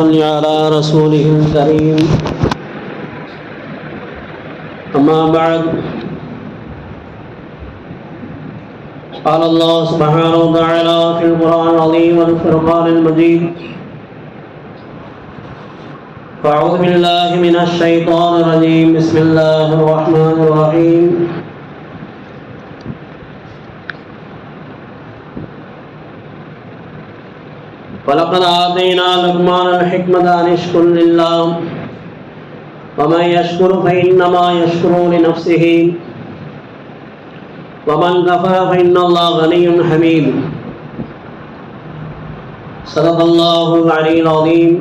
ونصلي على رسوله الكريم. أما بعد. قال الله سبحانه وتعالى في القرآن العظيم والفرقان المجيد فأعوذ بالله من الشيطان الرجيم. بسم الله الرحمن الرحيم. ولقد آتينا لقمان الحكمة أن اشكر لله. ومن يشكر فإنما يشكر لنفسه. ومن كفر فإن الله غني حميد. صدق الله العلي العظيم.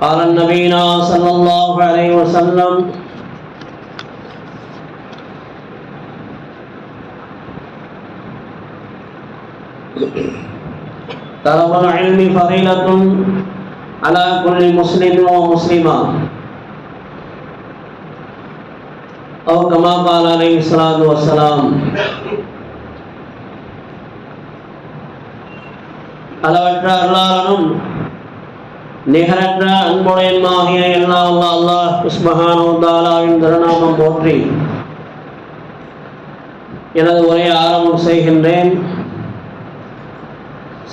قال النبينا صلى الله عليه وسلم طلب العلم فريضة على كل مسلم ومسلمة أو كما قال عليه الصلاة والسلام அளவற்ற அருளாளனும் நிகரற்ற அன்புடையமாகிய எல்லா அல்லா அல்லாஹ் உஸ்மஹானு தாலாவின் திருநாமம் போற்றி எனது உரையை ஆரம்பம் செய்கின்றேன்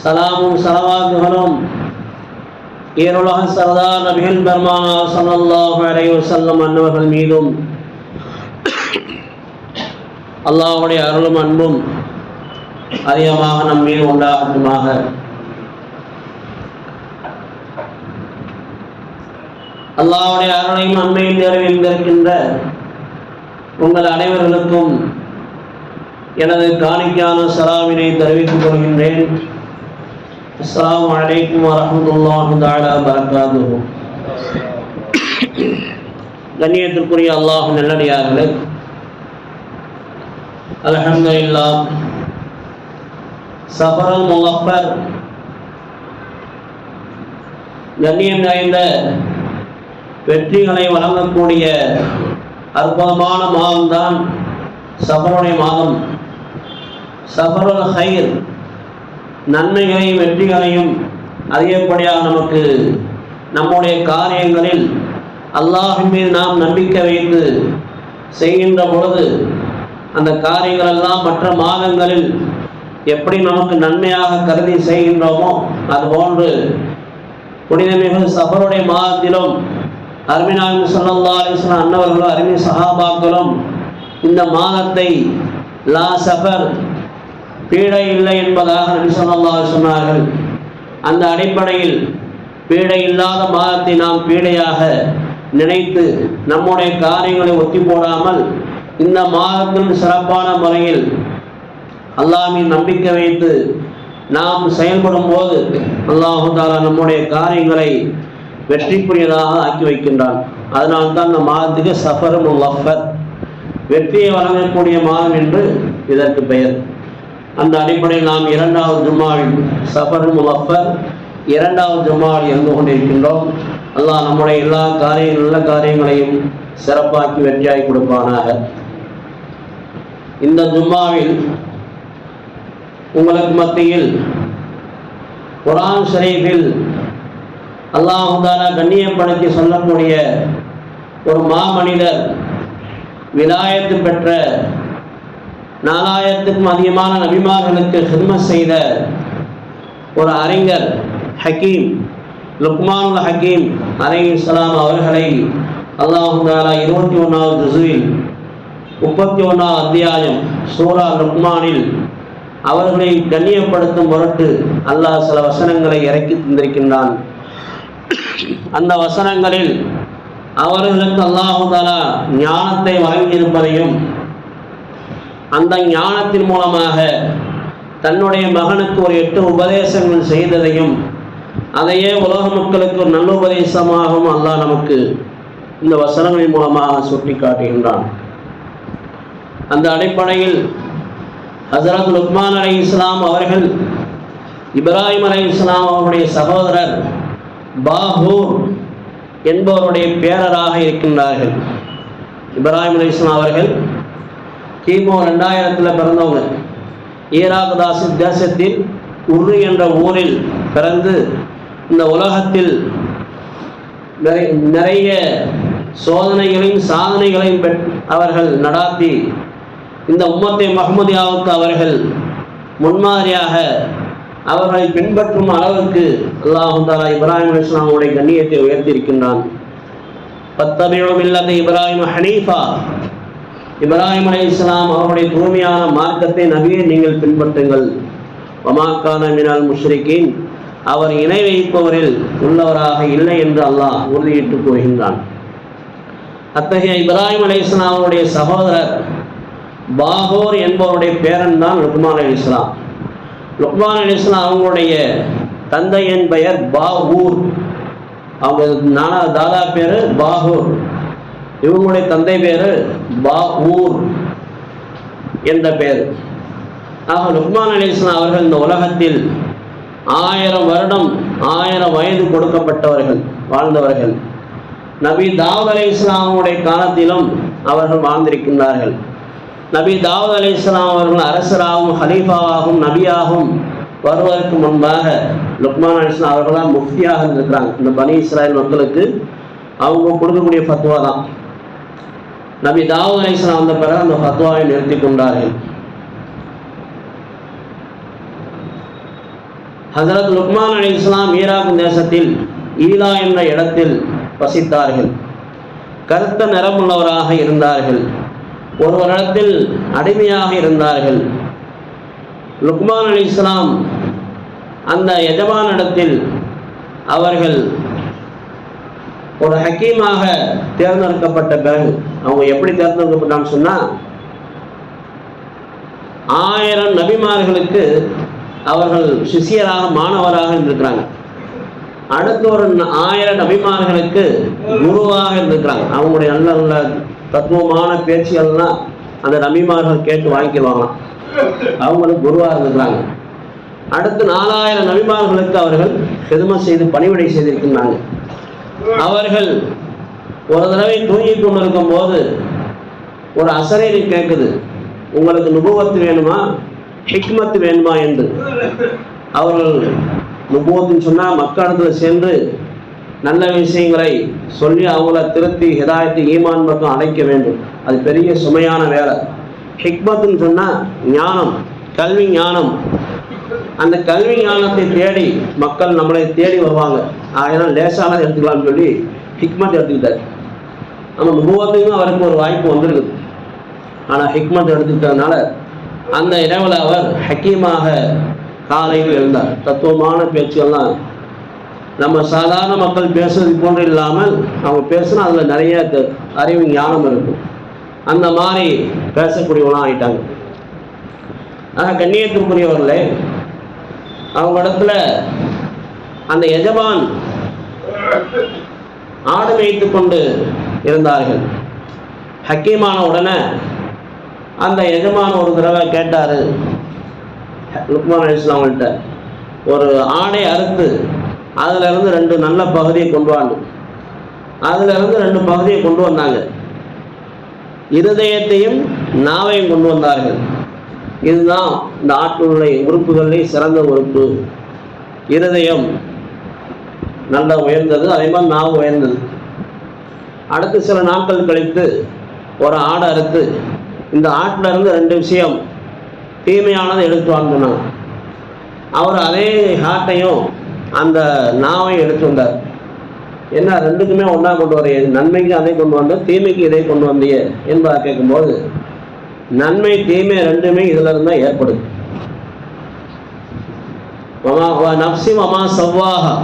சலாமும் சலவாத்துகளும் ஏருலக சரதார் நபிகள் பெருமானா சல்லாஹ் அலைஹி அன்னவர்கள் மீதும் அல்லாஹ்வுடைய அருளும் அன்பும் அதிகமாக நம் மீது உண்டாகட்டுமாக. அல்லாஹுடைய அருளையும் அன்மையும் நிறைவேந்திருக்கின்ற உங்கள் அனைவர்களுக்கும் எனது காணிக்கான சலாமினை தெரிவித்துக் கொள்கின்றேன். السلام عليكم ورحمة الله تعالى وبركاته கண்ணியத்திற்குரிய அல்லாஹ் நல்லடியார்களே அல்ஹம்துலில்லாஹ் சஃபரல் முகப்பர் கண்ணியம் நிறைந்த வெற்றிகளை வழங்கக்கூடிய அற்புதமான மாதம்தான் சபருடைய மாதம் சஃபருல் ஹைர் நன்மைகளையும் வெற்றிகளையும் அதிகப்படியாக நமக்கு நம்முடைய காரியங்களில் அல்லாஹின் மீது நாம் நம்பிக்கை வைத்து செய்கின்ற பொழுது அந்த காரியங்கள் எல்லாம் மற்ற மாதங்களில் எப்படி நமக்கு நன்மையாக கருதி செய்கின்றோமோ அதுபோன்று புனிதமிகு சபருடைய மாதத்திலும் அருமினாவின் சொல்லல்லா அலிஸ்லாம் அன்னவர்களும் அருமி சஹாபாக்களும் இந்த மாதத்தை லா சபர் பீடை இல்லை என்பதாக நபிசல்லா சொன்னார்கள். அந்த அடிப்படையில் பீடை இல்லாத மாதத்தை நாம் பீடையாக நினைத்து நம்முடைய காரியங்களை ஒத்தி போடாமல் இந்த மாதத்தின் சிறப்பான முறையில் அல்லாமின் நம்பிக்கை வைத்து நாம் செயல்படும் போது அல்லாஹு தாலா நம்முடைய காரியங்களை வெற்றிக்குரியதாக ஆக்கி வைக்கின்றான். அதனால்தான் இந்த மாதத்துக்கு சஃபரும் லஃபர் வெற்றியை வழங்கக்கூடிய மாதம் என்று இதற்கு பெயர். அந்த அடிப்படையில் நாம் இரண்டாவது ஜும்மாவில் சஃபர் முலஃபர் இரண்டாவது ஜும்மாள் இருந்து கொண்டிருக்கின்றோம். அல்லாஹ் நம்முடைய எல்லா காரிய நல்ல காரியங்களையும் சிறப்பாக்கி வெற்றியாகி கொடுப்பானாக. இந்த ஜும்மாவில் உங்களுக்கு மத்தியில் குரான் ஷரீஃபில் அல்லாஹுதாலா கண்ணியப்படுத்தி சொல்லக்கூடிய ஒரு மாமனிதர் விலாயத்து பெற்ற நாலாயிரத்துக்கும் அதிகமான நபிமார்களுக்கு ஹிர்மத் செய்த ஒரு அறிஞர் ஹக்கீம் லுக்மானுல் ஹக்கீம் அலை இஸ்லாம் அவர்களை அல்லாஹாலா இருபத்தி ஒன்றாவது ஜுசுவில் முப்பத்தி ஒன்றாவது அத்தியாயம் சூரா லுக்மானில் அவர்களை கண்ணியப்படுத்தும் பொருட்டு அல்லாஹ் சில வசனங்களை இறக்கி தந்திருக்கின்றான். அந்த வசனங்களில் அவர்களுக்கு அல்லாஹாலா ஞானத்தை வழங்கியிருப்பதையும் அந்த ஞானத்தின் மூலமாக தன்னுடைய மகனுக்கு ஒரு எட்டு உபதேசங்கள் செய்ததையும் அதையே உலக மக்களுக்கு ஒரு நல்ல உபதேசமாகவும் அல்லாஹ் நமக்கு இந்த வசனங்களின் மூலமாக சுட்டி காட்டுகின்றான் அந்த அடிப்படையில் ஹசரத் லுக்மான் அலை இஸ்லாம் அவர்கள் இப்ராஹிம் அலை இஸ்லாம் அவருடைய சகோதரர் பாகூர் என்பவருடைய பேரராக இருக்கின்றார்கள். இப்ராஹிம் அலி இஸ்லாம் அவர்கள் கிமு ரெண்டாயிரத்தில் பிறந்தவங்க. ஈராக் தேசத்தில் உரு என்ற ஊரில் பிறந்து இந்த உலகத்தில் நிறைய சோதனைகளையும் சாதனைகளையும் அவர்கள் நடாத்தி இந்த உம்மத்தை மஹமதியாவுக்கு அவர்கள் முன்மாதிரியாக அவர்களை பின்பற்றும் அளவுக்கு அல்லாஹாலா இப்ராஹிம் இஸ்லாமுடைய கண்ணியத்தை உயர்த்தியிருக்கின்றான். பத்தபிழும் இல்லாத இப்ராஹிம் ஹனீஃபா இப்ராஹிம் அலி இஸ்லாம் அவருடைய தூய்மையான மார்க்கத்தை நபியை நீங்கள் பின்பற்றுங்கள். ஒமாக்கான மினால் முஷ்ரிக்கின் அவர் இணை வைப்பவரில் உள்ளவராக இல்லை என்று அல்லாஹ் உறுதியிட்டு கூறுகின்றான். அத்தகைய இப்ராஹிம் அலி இஸ்லாம் அவருடைய சகோதரர் பாகோர் என்பவருடைய பேரன் தான் லுக்மான் அலி இஸ்லாம் லுக்மான் அலி இஸ்லாம் அவங்களுடைய தந்தையின் பெயர் பாகூர். அவங்க நானா தாதா பேரு பாகூர். இவங்களுடைய தந்தை பேரு பாகூர் என்ற பெயர் ஆக லுக்மான் அலிஸ்லாம் அவர்கள் இந்த உலகத்தில் ஆயிரம் வருடம் ஆயிரம் வயது கொடுக்கப்பட்டவர்கள் வாழ்ந்தவர்கள். நபி தாவூத் அலி இஸ்லாமுடைய காலத்திலும் அவர்கள் வாழ்ந்திருக்கின்றார்கள். நபி தாவூத் அலி இஸ்லாம் அவர்கள் அரசராகவும் ஹலீஃபாவாகவும் நபியாகவும் வருவதற்கு முன்பாக லுக்மான் அலி இஸ்லாம் அவர்கள் தான் முஃப்தியாக இருந்திருக்கிறாங்க இந்த பனி இஸ்ராயல் மக்களுக்கு அவங்க கொடுக்கக்கூடிய ஃபத்வா தான். நபி தாவூத் அலிஸ்லாம் வந்த பிறகு அந்த ஃபத்வாவை நிறுத்தி கொண்டார்கள். ஹசரத் லுக்மான் அலி இஸ்லாம் ஈராக் தேசத்தில் ஈலா என்ற இடத்தில் வசித்தார்கள். கருத்த நிறமுள்ளவராக இருந்தார்கள். ஒரு வருடத்தில் அடிமையாக இருந்தார்கள். லுக்மான் அலி இஸ்லாம் அந்த எஜமானிடத்தில் அவர்கள் ஒரு ஹக்கீமாக தேர்ந்தெடுக்கப்பட்ட பிறகு அவங்க எப்படி தேர்ந்தெடுக்கப்பட்டான்னு சொன்னால் ஆயிரம் நபிமார்களுக்கு அவர்கள் சிஷியராக மாணவராக இருந்திருக்கிறாங்க. அடுத்து ஒரு ஆயிரம் நபிமார்களுக்கு குருவாக இருந்திருக்கிறாங்க. அவங்களுடைய நல்ல நல்ல தத்துவமான பேச்சுகள்லாம் அந்த நபிமார்கள் கேட்டு வாங்கிக்குவாங்களாம் அவங்களுக்கு குருவாக இருந்திருக்கிறாங்க. அடுத்து நாலாயிரம் நபிமார்களுக்கு அவர்கள் பெருமை செய்து பணிவிடை செய்திருக்கின்றாங்க. அவர்கள் ஒரு தடவை தூங்கி கொண்டிருக்கும் போது ஒரு அசரீரி கேட்குது உங்களுக்கு நுபுவத்து வேணுமா? ஹிக்மத் வேணுமா? என்று. அவர்கள் நுபுவத்துன்னு சொன்னால் மக்களிடத்தில் சென்று நல்ல விஷயங்களை சொல்லி அவங்கள திருத்தி ஹிதாயத்தை ஈமான் பக்கம் அடைக்க வேண்டும். அது பெரிய சுமையான வேலை. ஹிக்மத்துன்னு சொன்னால் ஞானம் கல்வி ஞானம் அந்த கல்வி ஞானத்தை தேடி மக்கள் நம்மளை தேடி வருவாங்க. அதனால் லேசான எடுத்துக்கலாம்னு சொல்லி ஹிக்மத் எடுத்துக்கிட்டார். நம்ம நுபுவத்துக்கும் அவருக்கு ஒரு வாய்ப்பு வந்திருக்குது. ஆனால் ஹிக்மத் எடுத்துக்கிட்டதுனால அந்த இரவில் அவர் ஹக்கீமாக காலையில் எழுந்தார். தத்துவமான பேச்சுகள்லாம் நம்ம சாதாரண மக்கள் பேசுறது போன்று இல்லாமல் அவங்க பேசுனா அதில் நிறைய அறிவு ஞானம் இருக்கும். அந்த மாதிரி பேசக்கூடியவங்களாம் ஆயிட்டாங்க. ஆக கண்ணியத்திற்குரியவர்களே அவங்க இடத்துல அந்த எஜமான் ஆடு மேய்த்து கொண்டு இருந்தார்கள். ஹக்கீமான உடனே அந்த எஜமான் ஒரு தடவை கேட்டார். லுக்மான் அலிஸ்லாம் அவங்கள்ட்ட ஒரு ஆடை அறுத்து அதிலிருந்து ரெண்டு நல்ல பகுதியை கொண்டு வாங்க அதிலிருந்து ரெண்டு பகுதியை கொண்டு வந்தாங்க. இருதயத்தையும் நாவையும் கொண்டு வந்தார்கள். இதுதான் இந்த ஆட்டினுடைய உறுப்புகளிலே சிறந்த உறுப்பு. இருதயம் நல்ல உயர்ந்தது அதே மாதிரி நாவு உயர்ந்தது. அடுத்து சில நாட்கள் கழித்து ஒரு ஆடை அறுத்து இந்த ஆட்டில் இருந்து ரெண்டு விஷயம் தீமையானதை எடுத்து வாங்கினார் அவர் அதே ஆட்டையும் அந்த நாவையும் எடுத்து வந்தார். என்ன ரெண்டுக்குமே ஒன்றா கொண்டு வரைய? நன்மைக்கு அதை கொண்டு வந்த தீமைக்கு இதை கொண்டு வந்திய என்பதை கேட்கும்போது நன்மை தீமை ரெண்டுமே இதுல இருந்தா ஏற்படுது. நப்சி மமா சவ்வாக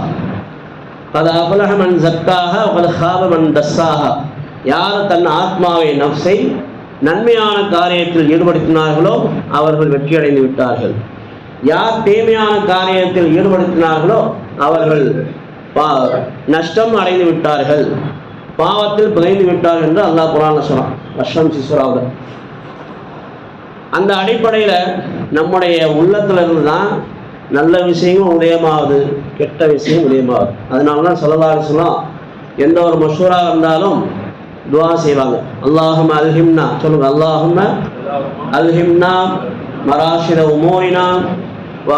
கத அபலஹ மன் ஜக்காக கத ஹாப யார் தன் ஆத்மாவை நப்சை நன்மையான காரியத்தில் ஈடுபடுத்தினார்களோ அவர்கள் வெற்றி அடைந்து விட்டார்கள். யார் தீமையான காரியத்தில் ஈடுபடுத்தினார்களோ அவர்கள் பா- நஷ்டம் அடைந்து விட்டார்கள். பாவத்தில் புதைந்து விட்டார்கள் என்று அல்லாஹ் குரான் சொல்றான். வருஷம் சிசுராவுடன் அந்த அடிப்படையில் நம்முடைய உள்ளத்தில் இருந்து தான் நல்ல விஷயமும் உதயமாகுது கெட்ட விஷயம் உதயமாகுது. அதனால தான் சொல்லலாறு சொல்லலாம் எந்த ஒரு மஷூராக இருந்தாலும் துவா செய்வாங்க. அல்லாஹும் அல்ஹிம்னா சொல்லுங்க அல்லாஹும் அல்ஹிம்னா மராசிர உமோரினா வ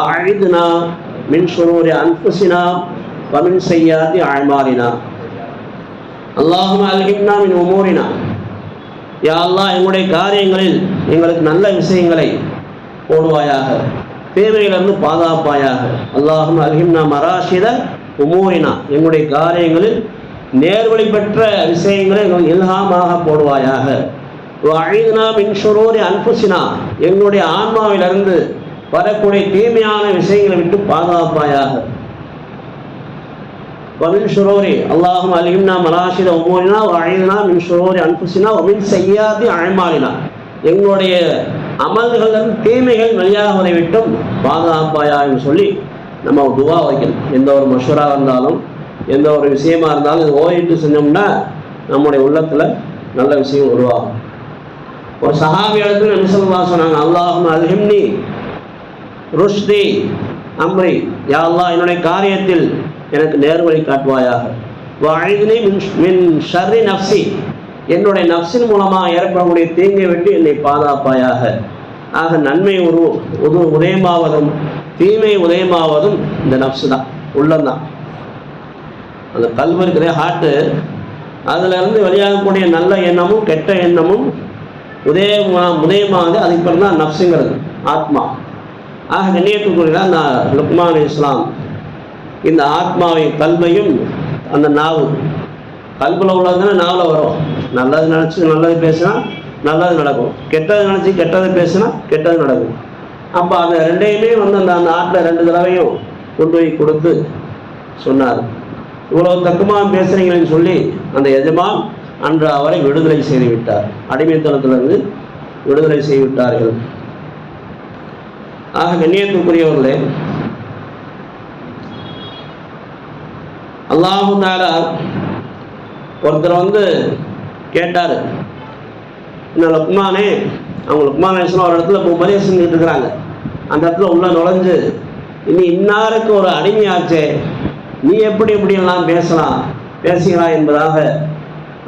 மின் சுரூரி அன்புசினா வமின் செய்யாது ஆழ்மாறினா அல்லாஹும் அல்ஹிம்னா மின் உமோரினா. அல்லாஹ் எங்களுடைய காரியங்களில் எங்களுக்கு நல்ல விஷயங்களை போடுவாயாக. தேவையிலிருந்து பாதுகாப்பாயாக. அல்லாஹும் அல்ஹிம்னா மராஷித உமோயினா எங்களுடைய காரியங்களில் நேர்வழி பெற்ற விஷயங்களை எங்களுக்கு இல்ஹாமாக போடுவாயாக. அழிதுனா மின்ஷுரூரி அன்புசினா எங்களுடைய ஆன்மாவிலிருந்து வரக்கூடிய தீமையான விஷயங்களை விட்டு பாதுகாப்பாயாக. ومن شرور اللهم ألهمنا مناشد أمورنا وأعيذنا من شرور أنفسنا ومن سيئات أعمالنا எங்களுடைய அமல்கள் தீமைகள் வெளியாகுவதை விட்டும் பாதுகாப்பாயா என்று சொல்லி நம்ம ஒரு துவா வைக்கணும் எந்த ஒரு மஷூராக இருந்தாலும் எந்த ஒரு விஷயமா இருந்தாலும் இது ஓடிட்டு செஞ்சோம்னா நம்முடைய உள்ளத்தில் நல்ல விஷயம் உருவாகும் ஒரு சஹாபி இடத்துல நபிசல்லா சொன்னாங்க அல்லாஹும் அல்ஹிம்னி ருஷ்தி அம்ரி யா அல்லாஹ் என்னுடைய காரியத்தில் எனக்கு நேர்வழி காட்டுவாயாக. வாழ்வினை மின் மின் ஷர்ரி நப்சி என்னுடைய நப்சின் மூலமாக ஏற்படக்கூடிய தீங்கை விட்டு என்னை பாதுகாப்பாயாக. ஆக நன்மை உரு உது உதயமாவதும் தீமை உதயமாவதும் இந்த நப்சு தான் உள்ளம்தான் அந்த கல்வி இருக்கிற ஹார்ட்டு அதிலிருந்து வெளியாகக்கூடிய நல்ல எண்ணமும் கெட்ட எண்ணமும் உதயமா உதயமாகுது அதுக்கு பிறகு தான் நப்சுங்கிறது ஆத்மா. ஆக கண்ணியத்துக்குரிய அந்த லுக்மான் இஸ்லாம் இந்த ஆத்மாவின் கல்வையும் அந்த நாவு. கல்பில் உள்ளதுன்னா நாவில் வரும். நல்லது நினச்சி நல்லது பேசினா நல்லது நடக்கும். கெட்டது நினச்சி கெட்டது பேசினா கெட்டது நடக்கும். அப்போ அந்த ரெண்டையுமே வந்து அந்த அந்த ஆட்டில் ரெண்டு தடவையும் கொண்டு போய் கொடுத்து சொன்னார். இவ்வளவு தக்குமாக பேசுகிறீங்களேன்னு சொல்லி அந்த எஜமான் அன்று அவரை விடுதலை செய்து விட்டார். அடிமைத்தனத்திலிருந்து விடுதலை செய்து விட்டார்கள். ஆக கண்ணியத்துக்குரியவர்களே அல்லாஹுனாடா ஒருத்தர் வந்து கேட்டார் இந்த லுக்மானே அவங்க லுக்மான ஒரு இடத்துல இப்போ உபதேசம் செஞ்சுட்டு இருக்கிறாங்க. அந்த இடத்துல உள்ள நுழைஞ்சு இனி இன்னாருக்கு ஒரு அடிமையாச்சே நீ எப்படி எப்படியெல்லாம் பேசலாம் பேசுகிறாய் என்பதாக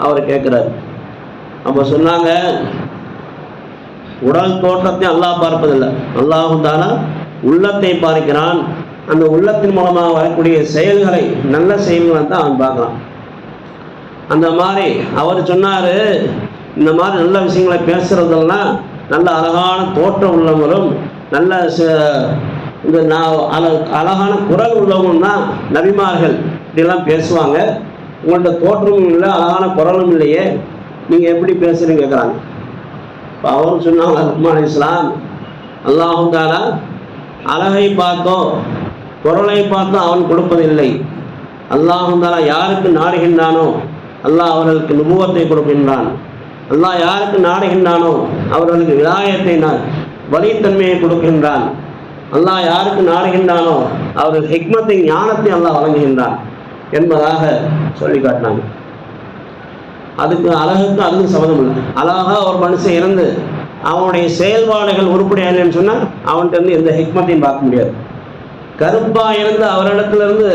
அவர் கேட்குறாரு. அப்போ சொன்னாங்க உடல் தோற்றத்தை அல்லாஹ் பார்ப்பதில்லை. அல்லாஹுந்தானா உள்ளத்தை பார்க்கிறான் அந்த உள்ளத்தின் மூலமாக வரக்கூடிய செயல்களை நல்ல செயல்களை தான் அவன் பார்க்கலாம். அந்த மாதிரி அவர் சொன்னார் இந்த மாதிரி நல்ல விஷயங்களை பேசுகிறதெல்லாம் நல்ல அழகான தோற்றம் உள்ளவங்களும் நல்ல ச- இந்த நான் அழ அழகான குரல் உள்ளவங்களும் தான் நபிமார்கள். இப்படிலாம் பேசுவாங்க. உங்கள்ட்ட தோற்றமும் இல்லை அழகான குரலும் இல்லையே. நீங்கள் எப்படி பேசுறீங்க கேட்குறாங்க இப்போ அவரும் சொன்னாங்க ரஹ்மான் இஸ்லாம் அல்லாஹும் தாலா அழகை பார்த்தோ குரலை பார்த்து அவன் கொடுப்பதில்லை. அல்லாஹு தாலா யாருக்கு நாடுகின்றானோ அல்லாஹ் அவர்களுக்கு நுபுவத்தை கொடுக்கின்றான். அல்லாஹ் யாருக்கு நாடுகின்றானோ அவர்களுக்கு விலாயத்தை நான் வலித்தன்மையை கொடுக்கின்றான். அல்லாஹ் யாருக்கு நாடுகின்றானோ அவர்கள் ஹிக்மத்தை ஞானத்தை அல்லாஹ் வழங்குகின்றான் என்பதாக சொல்லி காட்டினாங்க. அதுக்கு அழகுக்கு அதுக்கும் சம்மதம் இல்லை. அழகாக ஒரு மனுஷன் இருந்து அவனுடைய செயல்பாடுகள் உருப்படியாகலன்னு சொன்னால் அவன்கிட்ட இருந்து எந்த ஹிக்மத்தையும் பார்க்க முடியாது. கருப்பா இருந்து அவரிடத்திலிருந்து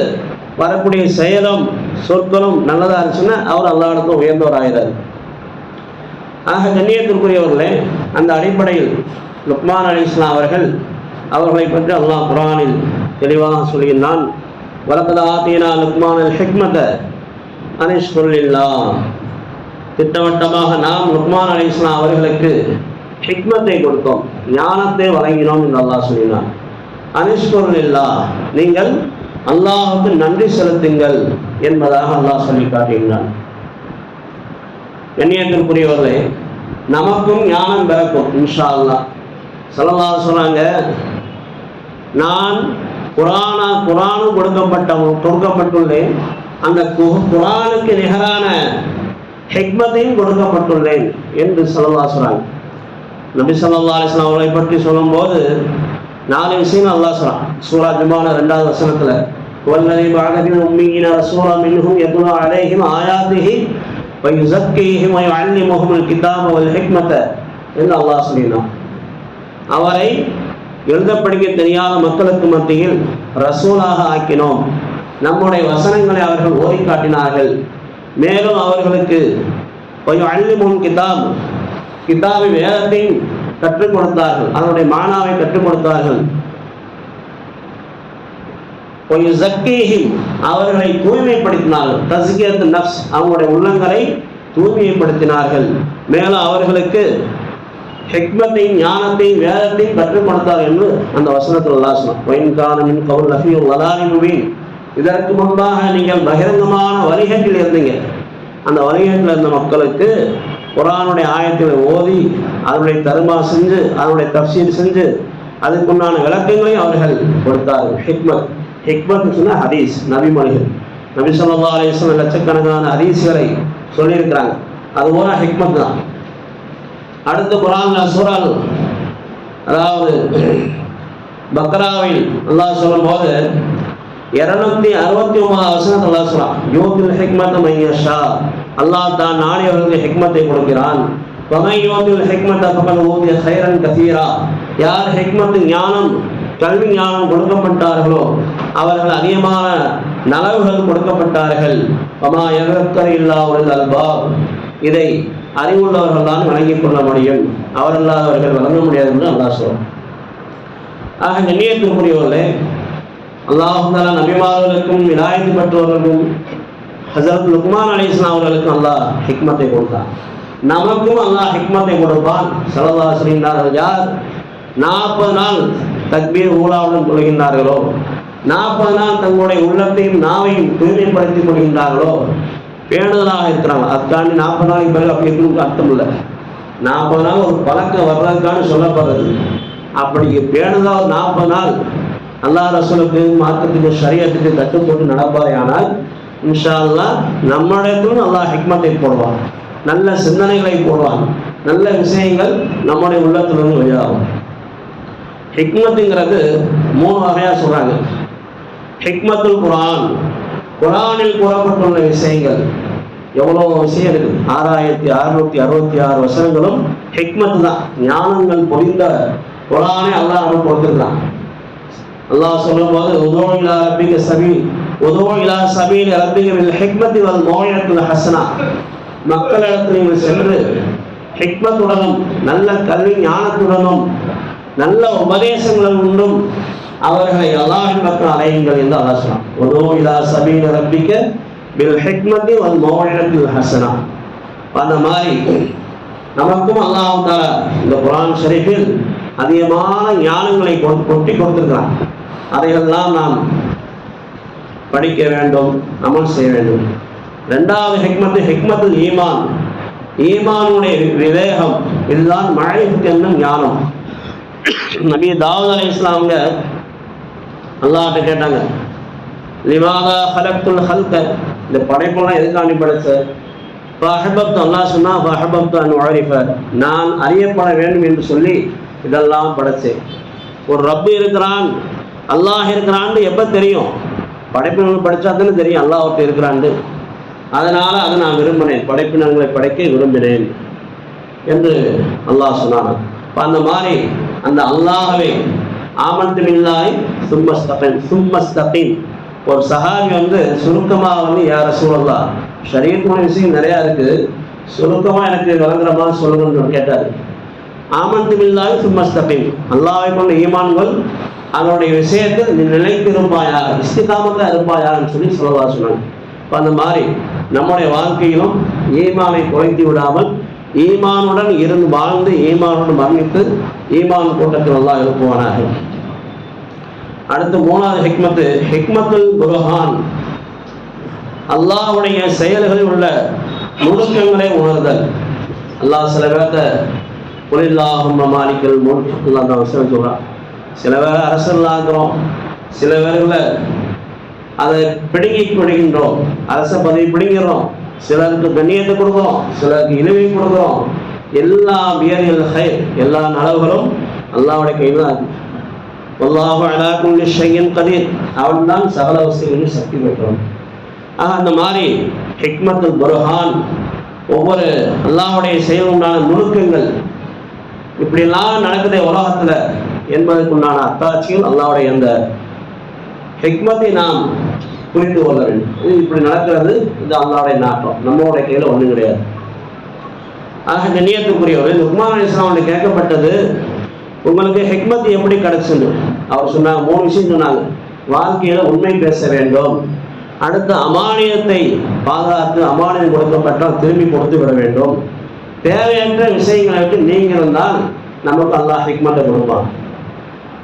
வரக்கூடிய செயலும் சொற்களும் நல்லதாக இருந்துச்சுன்னா அவர் அல்லா உயர்ந்தவர் ஆகிறார் ஆக கண்ணியத்திற்குரியவர்களே அந்த அடிப்படையில் லுக்மான் அலி இஸ்லாம் அவர்கள் அவர்களை பற்றி அல்லாஹ் குரானில் தெளிவாக சொல்கின்றான். வலக்கத ஆத்தீனா லுக்மான் அல் ஹிக்மத சொல்லில்லா திட்டவட்டமாக நாம் லுக்மான் அலி இஸ்லாம் அவர்களுக்கு ஹிக்மத்தை கொடுத்தோம் ஞானத்தை வழங்கினோம் என்று அல்லாஹ் சொல்லினான் அனிஷ்குல்லா நீங்கள் அல்லாஹுக்கு நன்றி செலுத்துங்கள் என்பதாக அல்லாஹ் சொல்லி காட்டுகின்றான். கண்ணியத்திற்குரியவர்களே நமக்கும் ஞானம் பிறக்கும் இன்ஷா அல்லா சொல்லலா சொன்னாங்க நான் குரானா குரானும் கொடுக்கப்பட்ட கொடுக்கப்பட்டுள்ளேன். அந்த கு- குரானுக்கு நிகரான ஹெக்மத்தையும் கொடுக்கப்பட்டுள்ளேன் என்று சொல்லலா சொன்னாங்க. நபி சொல்லா அலிஸ்லாம் அவர்களை பற்றி சொல்லும்போது நாலு விஷயம் அல்லாஹ் சொல்றான் சூரா ஜுமான ரெண்டாவது வசனத்துல والذي بعث في الأميين رسولا منهم يتلو عليهم آياته ويزكيهم ويعلمهم الكتاب والحكمة என்று அல்லாஹ் சொல்லினான் அவரை எழுத படிக்க தெரியாத மக்களுக்கு மத்தியில் ரசூலாக ஆக்கினோம் நம்முடைய வசனங்களை அவர்கள் ஓதி காட்டினார்கள் மேலும் அவர்களுக்கு அள்ளிமுன் கிதாப் கிதாபை வேதத்தையும் கற்றுக் கொடுத்தார்கள். அதனுடைய மானாவை கற்றுக் கொடுத்தார்கள். அவர்களை தூய்மைப்படுத்தினார்கள். அவங்களுடைய உள்ளங்களை தூய்மைப்படுத்தினார்கள். மேலும் அவர்களுக்கு ஹெக்மத்தையும் ஞானத்தையும் வேதத்தையும் கற்றுக் கொடுத்தார் என்று அந்த வசனத்தில் அல்லாஹ் சொன்னார் ஒயின்கானமின் கவுல் லஃபியும் வலாரி முபீன் இதற்கு முன்பாக நீங்கள் பகிரங்கமான வழிகட்டில் இருந்தீங்க. அந்த வழிகட்டில் இருந்த மக்களுக்கு குரானுடைய ஆயத்தில் ஓதி அதனுடைய தருமா செஞ்சு அதனுடைய தப்சீல் செஞ்சு அதுக்குண்டான விளக்கங்களையும் அவர்கள் கொடுத்தார்கள். ஹிக்மத். ஹிக்மத் சொன்னால் ஹதீஸ் நபிமொழிகள் நபி சொல்லா அலிஸ்லாம் லட்சக்கணக்கான ஹதீஸ்களை சொல்லியிருக்கிறாங்க. அது பூரா ஹிக்மத் தான். அடுத்த குரான் சூறால் அதாவது பக்ராவில் அல்லாஹ் சொல்லும்போது இருநூத்தி அறுபத்தி ஒன்பது வசனத்தில் அல்லா சொல்லலாம் யோகில் ஹிக்மத் மையஷா அல்லாஹ் தான் நாடியவர்களுக்கு ஹிக்மத்தை கொடுக்கிறான். வமை யோகில் ஹிக்மத் அப்பகல் ஓதிய ஹைரன் கசீரா. யார் ஹிக்மத்து ஞானம் கல்வி ஞானம் கொடுக்கப்பட்டார்களோ அவர்கள் அதிகமான நலவுகள் கொடுக்கப்பட்டார்கள். அம்மா எகத்தர் இல்லா ஒரு அல்பா இதை அறிவுள்ளவர்கள் தான் வழங்கிக் கொள்ள முடியும். அவரல்லாதவர்கள் வழங்க முடியாது என்று அல்லாஹ் சொல்றான். ஆக நெல்லியத்திற்குரியவர்களே அல்லாஹால நபிமார்களுக்கும் விலாயத்து பெற்றவர்களுக்கும் ஹசரத் லுக்மான் அலி இஸ்லாம் அவர்களுக்கும் அல்லாஹ் ஹிக்மத்தை கொடுத்தான். நமக்கும் அல்லாஹ் ஹிக்மத்தை கொடுப்பான். சலதா சொல்கின்றார்கள் யார்? நாற்பது நாள் தக்பீர் ஊழாவுடன் கொள்கின்றார்களோ நாற்பது நாள் தங்களுடைய உள்ளத்தையும் நாவையும் தூய்மைப்படுத்திக் கொள்கின்றார்களோ பேணுதலாக இருக்கிறாங்க. அதுக்காண்டி நாற்பது நாளைக்கு பிறகு அப்படி இருக்கணும் அர்த்தம் இல்லை. நாற்பது நாள் ஒரு பழக்கம் வர்றதுக்கான சொல்லப்படுறது. அப்படி பேணுதல் நாற்பது நாள் அல்லா ரசூலுக்கு மார்க்கத்துக்கு சரியத்துக்கு கட்டுப்பட்டு நடப்பாரே ஆனால் இன்ஷா அல்லா நம்மளுக்கும் நல்லா ஹிக்மத்தை போடுவான். நல்ல சிந்தனைகளை போடுவான். நல்ல விஷயங்கள் நம்முடைய உள்ளத்திலிருந்து வெளியாகும். ஹிக்மத்துங்கிறது மூணு வகையா சொல்றாங்க. ஹிக்மத்துல் குரான் குரானில் கூறப்பட்டுள்ள விஷயங்கள். எவ்வளோ விஷயம் இருக்குது ஆறாயிரத்தி அறுநூத்தி அறுபத்தி ஆறு வசனங்களும் ஹிக்மத் தான் ஞானங்கள் பொழிந்த குரானே அல்லாஹ் நமக்கு கொடுத்துருக்கான் அல்லாஹ் சொல்லும்போது உதோ இலா ரப்பிக சபீல். உதோ இலா சபீல் ரப்பிக bil ஹிக்மத்தி வல் மோயத்தில் ஹசனா. மக்களிடத்தில் நீங்கள் சென்று ஹிக்மத்துடனும் நல்ல கல்வி ஞானத்துடனும் நல்ல உபதேசங்கள் உண்டும் அவர்களை அல்லாஹின் மக்கள் அலையுங்கள் என்று அல்லாஹ் சொன்னான். உதோ இலா சபீல் ரப்பிக்க bil ஹிக்மத்தி வல் மோயத்தில் ஹசனா. அந்த மாதிரி நமக்கும் அல்லாஹ் தாலா இந்த குரான் ஷரீஃபில் அதிகமான ஞானங்களை கொ- கொட்டி கொடுத்துருக்கிறான். அதையெல்லாம் நாம் படிக்க வேண்டும் அமல் செய்ய வேண்டும். ரெண்டாவது ஹெக்மத்து ஹெக்மத்து ஈமான். ஈமானுடைய விவேகம் இதுதான் மழைக்கு என்னும் ஞானம். நபி தாவூத் அலி இஸ்லாமுங்க அல்லாட்ட கேட்டாங்க லிமாதா ஹலக்துல் ஹல்க? இந்த படைப்பெல்லாம் எதுக்காண்டி படைச்ச? ஃபஹபப்து அல்லா சொன்னா ஃபஹபப்து அன் உஅரிஃப. நான் அறியப்பட வேண்டும் என்று சொல்லி இதெல்லாம் படைச்சேன். ஒரு ரப்பு இருக்கிறான் அல்லாஹ் இருக்கிறான்னு எப்போ தெரியும்? படைப்பினங்கள் படித்தா தானே தெரியும். அல்லாஹ் ஒருத்தர் இருக்கிறான்னு அதனால் அதை நான் விரும்பினேன். படைப்பினங்களை படைக்க விரும்பினேன் என்று அல்லாஹ் சொன்னான். இப்போ அந்த மாதிரி அந்த அல்லாஹவே ஆமந்து மில்லாய் சும்மஸ்தபின் சும்மஸ்தபின் ஒரு சஹாபி வந்து சுருக்கமாக வந்து யார சூழல்லா ஷரீரமான விஷயம் நிறையா இருக்குது சுருக்கமாக எனக்கு விளங்குற மாதிரி சொல்லுங்கன்னு கேட்டார். ஆமந்து மில்லாய் சும்மஸ்தபின் அல்லாஹை கொண்ட ஈமான்கள் அதனுடைய விஷயத்தில் நீ நிலைத்திருப்பாயா இஸ்திகாமத்தான் இருப்பாயான்னு சொல்லி சொல்லவா சொன்னாங்க. அந்த மாதிரி நம்முடைய வாழ்க்கையிலும் ஈமானை குறைத்து விடாமல் ஈமானுடன் இருந்து வாழ்ந்து ஈமானுடன் மரணித்து ஈமான் கூட்டத்தில் எல்லாம் எழுப்புவானாக. அடுத்து மூணாவது ஹிக்மத்து. ஹிக்மத்துல் புருஹான். அல்லாஹ்வுடைய செயல்களில் உள்ள நுணுக்கங்களை உணர்தல். அல்லாஹ் சில பேர்த்த குலில்லாஹும் மாலிக்கல் முல்க் தான் விஷயம் சொல்கிறான் சில பேர் அரசர்களாகிறோம் சில பேர்களை அதை பிடுங்கி பிடிக்கின்றோம் அரச பதவி பிடிங்கிறோம் சிலருக்கு கண்ணியத்தை கொடுக்குறோம் சிலருக்கு இழிவை கொடுக்குறோம். எல்லா பியர்கள் ஹை எல்லா நலவுகளும் அல்லாவுடைய கையில் தான் இருக்கு. அல்லாஹு அலா ஷையன் கதீர். அவன் தான் சகல வசதிகளிலும் சக்தி பெற்றவன். ஆக அந்த மாதிரி ஹிக்மத்து புர்ஹான் ஒவ்வொரு அல்லாவுடைய செயல் உண்டான நுணுக்கங்கள் இப்படிலாம் நடக்குதே உலகத்தில். என்பதற்குண்டான அத்தாட்சியும் அல்லாவுடைய அந்த ஹெக்மத்தை நாம் புரிந்து கொள்ள வேண்டும். இது இப்படி நடக்கிறது இது அல்லாவுடைய நாட்டம். நம்மளுடைய கையில் ஒன்றும் கிடையாது. ஆக கண்ணியத்துக்குரியவர் லுக்மான் அலி இஸ்லாமுடைய கேட்கப்பட்டது உங்களுக்கு ஹெக்மத் எப்படி கிடைச்சது அவர் சொன்னாங்க மூணு விஷயம் சொன்னாங்க. வாழ்க்கையில உண்மை பேச வேண்டும். அடுத்து அமானியத்தை பாதுகாத்து அமானியம் கொடுக்கப்பட்டால் திரும்பி கொடுத்து விட வேண்டும். தேவையற்ற விஷயங்களை விட்டு நீங்க இருந்தால் நமக்கு அல்லாஹ் ஹிக்மத்தை கொடுப்பான்.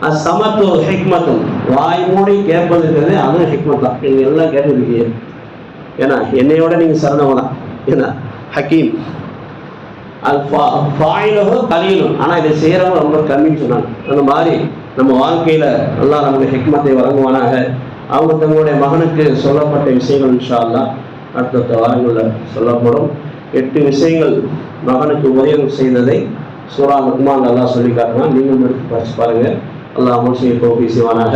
அது சமத்துவ ஹிக்மத்தும். வாய் மூடி கேட்பதுங்கிறது அதுவும் ஹிக்மத் தான் நீங்கள் எல்லாம் கேட்டுருக்கீங்க. ஏன்னா என்னையோட நீங்கள் சிறந்தவங்க தான் ஏன்னா ஹக்கீம். அது ஃபாயிலும் கலீலும் ஆனால் இதை செய்கிறவங்க ரொம்ப கம்மின்னு சொன்னாங்க. அந்த மாதிரி நம்ம வாழ்க்கையில் நல்லா நமக்கு ஹெக்மத்தை வழங்குவானாக. அவங்க தங்களுடைய மகனுக்கு சொல்லப்பட்ட விஷயங்கள் இன்ஷால்லா அடுத்த அடுத்தடுத்த வாரங்களில் சொல்லப்படும். எட்டு விஷயங்கள் மகனுக்கு உதயம் செய்ததை சூரா லுக்மான் நல்லா சொல்லி காட்டினா நீங்களும் எடுத்து படிச்சு பாருங்க அல்லாஹ் அமல் செய்ய போக்கி செய்வானாக